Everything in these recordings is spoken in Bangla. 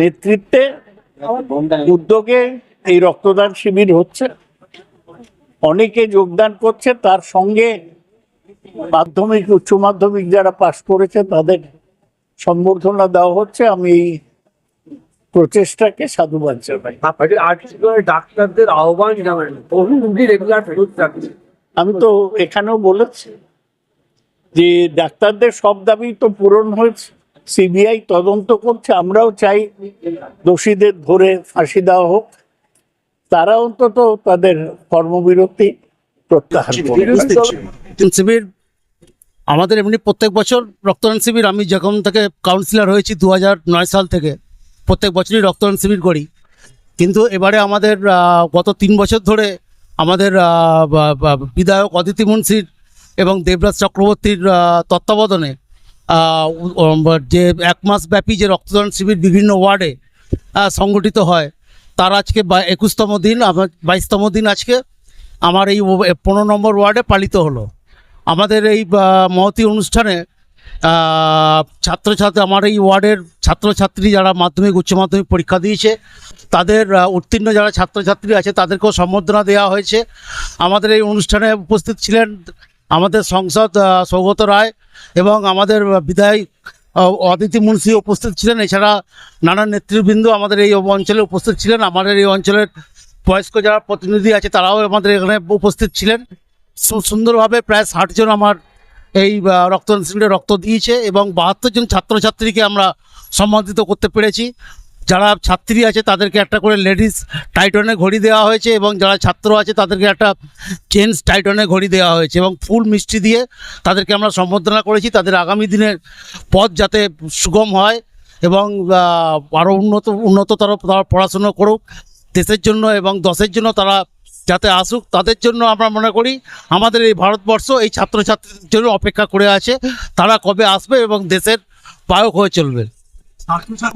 নেতৃত্বে উদ্যোগে এই রক্তদান শিবির হচ্ছে। অনেকে যোগদান করছে তার সঙ্গে মাধ্যমিক উচ্চ মাধ্যমিক যারা পাশ করেছে তাদের সম্বর্ধনা দেওয়া হচ্ছে। আমি এই প্রচেষ্টাকে সাধুবাদ জানাই। আর্টিকেল ডাক্তারদের আহ্বান আমি তো এখানেও বলেছি যে ডাক্তারদের সব দাবি তো পূরণ হয়েছে। সিবিআই তদন্ত করছে আমরাও চাই দোষীদের ধরে ফাঁসি দেওয়া হোক। তারা অন্তত তাদের কর্মবিরতি প্রত্যাহার করবে শিবির আমাদের এমনি প্রত্যেক বছর রক্তদান শিবির আমি যখন থেকে কাউন্সিলর হয়েছি দু নয় সাল থেকে প্রত্যেক বছরই রক্তদান শিবির করি। কিন্তু এবারে আমাদের গত তিন বছর ধরে আমাদের বিধায়ক অদিতি মুন্সির এবং দেবরাজ চক্রবর্তীর তত্ত্বাবধানে যে এক মাস ব্যাপী যে রক্তদান শিবির বিভিন্ন ওয়ার্ডে সংগঠিত হয়, তার আজকে একুশতম দিন আমার বাইশতম দিন আজকে আমার এই পনেরো নম্বর ওয়ার্ডে পালিত হলো। আমাদের এই মহতি অনুষ্ঠানে ছাত্রছাত্রী, আমার এই ওয়ার্ডের ছাত্রছাত্রী যারা মাধ্যমিক, উচ্চ মাধ্যমিক পরীক্ষা দিয়েছে, তাদের উত্তীর্ণ যারা ছাত্রছাত্রী আছে, তাদেরকেও সম্বর্ধনা দেওয়া হয়েছে। আমাদের এই অনুষ্ঠানে উপস্থিত ছিলেন আমাদের সংসদ সৌগত রায় এবং আমাদের বিধায়ক অদিতি মুন্সি উপস্থিত ছিলেন। এছাড়া নানা নেতৃবৃন্দ আমাদের এই অঞ্চলে উপস্থিত ছিলেন। আমাদের এই অঞ্চলের বয়স্ক যারা প্রতিনিধি আছে, তারাও আমাদের এখানে উপস্থিত ছিলেন। সুন্দরভাবে প্রায় ষাট জন আমার এই রক্তদান শিবিরে রক্ত দিয়েছে এবং বাহাত্তর জন ছাত্রছাত্রীকে আমরা সম্মানিত করতে পেরেছি। যারা ছাত্রী আছে তাদেরকে একটা করে লেডিস টাইটনে ঘড়ি দেওয়া হয়েছে এবং যারা ছাত্র আছে তাদেরকে একটা জেন্টস টাইটনে ঘড়ি দেওয়া হয়েছে এবং ফুল মিষ্টি দিয়ে তাদেরকে আমরা সম্বর্ধনা করেছি। তাদের আগামী দিনের পথ যাতে সুগম হয় এবং আরও উন্নত, উন্নততর তারা পড়াশুনো করুক। দেশের জন্য এবং দশের জন্য তারা যাতে আসুক, তাদের জন্য আমরা মনে করি আমাদের এই ভারতবর্ষ এই ছাত্রছাত্রীদের জন্য অপেক্ষা করে আছে। তারা কবে আসবে এবং দেশের পায়ক হয়ে চলবে।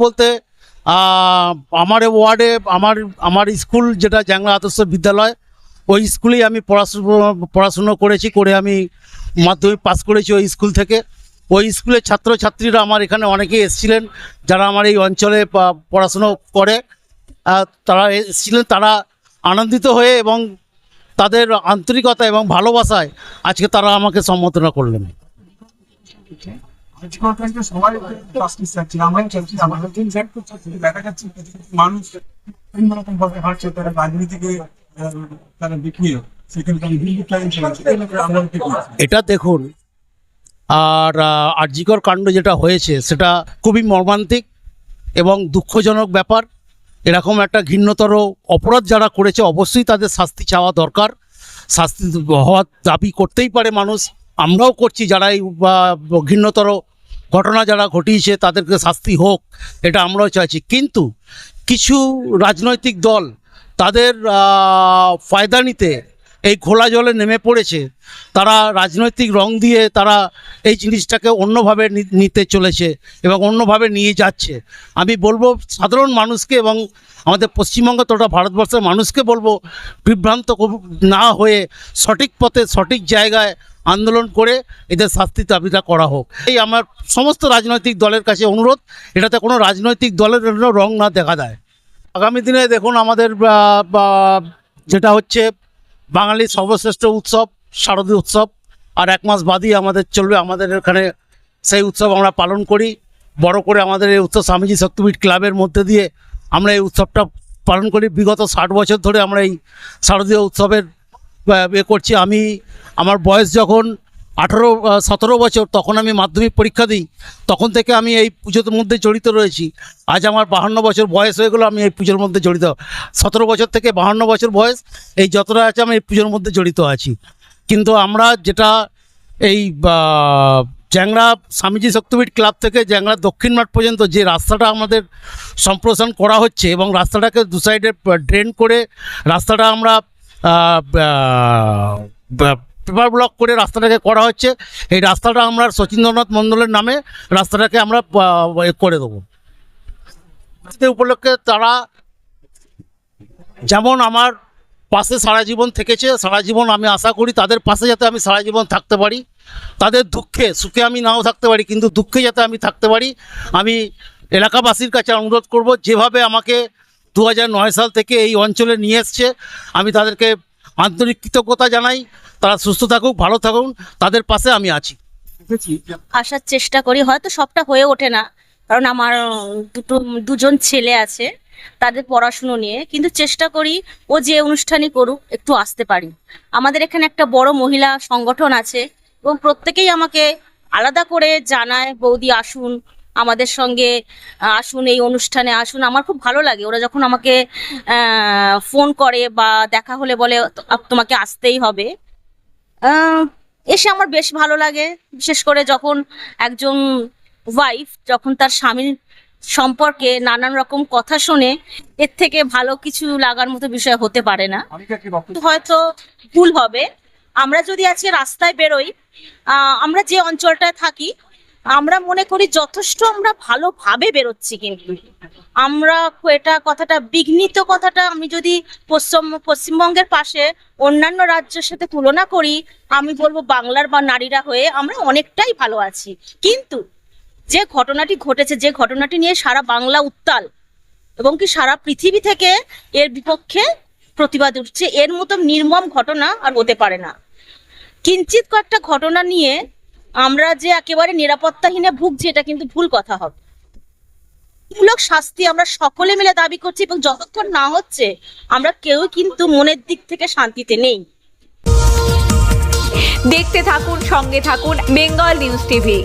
বলতে আমার ওয়ার্ডে আমার আমার স্কুল যেটা জ্যাংলা আদর্শ বিদ্যালয়, ওই স্কুলেই আমি পড়াশুনো পড়াশুনো করেছি, করে আমি মাধ্যমিক পাস করেছি ওই স্কুল থেকে। ওই স্কুলের ছাত্রছাত্রীরা আমার এখানে অনেকেই এসেছিলেন, যারা আমার এই অঞ্চলে পড়াশুনো করে। তারা এসেছিলেন, তারা আনন্দিত হয়ে এবং তাদের আন্তরিকতা এবং ভালোবাসায় আজকে তারা আমাকে সম্বোধনা করলেন। এটা দেখুন আর আহ, আরজিকর কাণ্ড যেটা হয়েছে সেটা খুবই মর্মান্তিক এবং দুঃখজনক ব্যাপার। এরকম একটা ঘৃণ্যতর অপরাধ যারা করেছে অবশ্যই তাদের শাস্তি চাওয়া দরকার। শাস্তি হওয়ার দাবি করতেই পারে মানুষ। আমরাও করছি যারা এই ঘৃণ্যতর ঘটনা যারা ঘটিয়েছে তাদেরকে শাস্তি হোক, এটা আমরাও চাইছি। কিন্তু কিছু রাজনৈতিক দল তাদের ফায়দা নিতে এই খোলা জলে নেমে পড়েছে, তারা রাজনৈতিক রং দিয়ে তারা এই জিনিসটাকে অন্যভাবে নিতে চলেছে এবং অন্যভাবে নিয়ে যাচ্ছে। আমি বলব সাধারণ মানুষকে এবং আমাদের পশ্চিমবঙ্গ তথা ভারতবর্ষের মানুষকে বলব, বিভ্রান্ত না হয়ে সঠিক পথে সঠিক জায়গায় আন্দোলন করে এদের শাস্তি দাবিটা করা হোক। এই আমার সমস্ত রাজনৈতিক দলের কাছে অনুরোধ, এটাতে কোনো রাজনৈতিক দলের জন্য রং না দেখা দেয় আগামী দিনে দেখুন আমাদের যেটা হচ্ছে বাঙালির সর্বশ্রেষ্ঠ উৎসব, শারদীয় উৎসব, আর এক মাস বাদই আমাদের চলবে, আমাদের এখানে সেই উৎসব আমরা পালন করি। বড় করে আমাদের এই উৎসব স্বামীজি শক্তিপীঠ ক্লাবের মধ্যে দিয়ে আমরা এই উৎসবটা পালন করি। বিগত ষাট বছর ধরে আমরা এই শারদীয় উৎসবের এ করছি আমি আমার বয়স যখন আঠারো সতেরো বছর তখন আমি মাধ্যমিক পরীক্ষা দিই। তখন থেকে আমি এই পুজোর মধ্যে জড়িত রয়েছি। আজ আমার বাহান্ন বছর বয়স হয়ে গেলো আমি এই পুজোর মধ্যে জড়িত। সতেরো বছর থেকে বাহান্ন বছর বয়স এই যতটা আছে আমি এই পুজোর মধ্যে জড়িত আছি। কিন্তু আমরা যেটা এই বা, জ্যাংড়া স্বামীজি শক্তিপীঠ ক্লাব থেকে জ্যাংড়া দক্ষিণ মাঠ পর্যন্ত যে রাস্তাটা আমাদের সম্প্রসারণ করা হচ্ছে এবং রাস্তাটাকে দু সাইডে ড্রেন করে রাস্তাটা আমরা পেপার ব্লক করে রাস্তাটাকে করা হচ্ছে। এই রাস্তাটা আমরা সচিন্দ্রনাথ মণ্ডলের নামে রাস্তাটাকে আমরা করে দেবো। উপলক্ষে তারা যেমন আমার পাশে সারা জীবন থেকেছে, সারা জীবন আমি আশা করি তাদের পাশে যাতে আমি সারা জীবন থাকতে পারি। তাদের দুঃখে, সুখে আমি নাও থাকতে পারি, কিন্তু দুঃখে যাতে আমি থাকতে পারি, আমি এলাকাবাসীর কাছে অনুরোধ করব, যেভাবে আমাকে দু সাল থেকে এই অঞ্চলে নিয়ে এসছে। আমি তাদেরকে আন্তরিক কৃতজ্ঞতা জানাই। তারা সুস্থ থাকুক, ভালো থাকুন। তাদের পাশে আমি আছি। আসার চেষ্টা করি। হয়তো সবটা হয়ে ওঠে না। কারণ আমার দুটো, দুজন ছেলে আছে, তাদের পড়াশুনো নিয়ে। কিন্তু চেষ্টা করি ও যে অনুষ্ঠানই করুক, একটু আসতে পারি। আমাদের এখানে একটা বড় মহিলা সংগঠন আছে এবং প্রত্যেকেই আমাকে আলাদা করে জানায়, বৌদি, আসুন। আমাদের সঙ্গে আসুন এই অনুষ্ঠানে আসুন। আমার খুব ভালো লাগে। ওরা যখন আমাকে ফোন করে বা দেখা হলে বলে তোমাকে আসতেই হবে। এসে আমার বেশ ভালো লাগে। বিশেষ করে যখন একজন ওয়াইফ যখন তার স্বামীর সম্পর্কে নানান রকম কথা শোনে এর থেকে ভালো কিছু লাগার মতো বিষয় হতে পারে না। হয়তো ভুল হবে। আমরা যদি আজকে রাস্তায় বেরোই আমরা যে অঞ্চলটায় থাকি আমরা মনে করি যথেষ্ট আমরা ভালোভাবে বেরোচ্ছি কিন্তু। আমরা এটা কথাটা, বিঘ্নিত কথাটা আমি যদি পশ্চিম, পশ্চিমবঙ্গের পাশে অন্যান্য রাজ্যের সাথে তুলনা করি, আমি বলব বাংলার বা নারীরা হয়ে আমরা অনেকটাই ভালো আছি। কিন্তু যে ঘটনাটি ঘটেছে, যে ঘটনাটি নিয়ে সারা বাংলা উত্তাল এবং কি সারা পৃথিবী থেকে এর বিপক্ষে প্রতিবাদ উঠছে, এর মতো নির্মম ঘটনা আর হতে পারে না। কিঞ্চিত কয়েকটা ঘটনা নিয়ে আমরা যে একেবারে নিরাপত্তাহীনে ভুগছি, এটা কিন্তু ভুল কথা হবে। মূলক শাস্তি আমরা সকলে মিলে দাবি করছি এবং যতক্ষণ না হচ্ছে, আমরা কেউ কিন্তু মনের দিক থেকে শান্তিতে নেই। দেখতে থাকুন, সঙ্গে থাকুন বেঙ্গল নিউজ টিভি।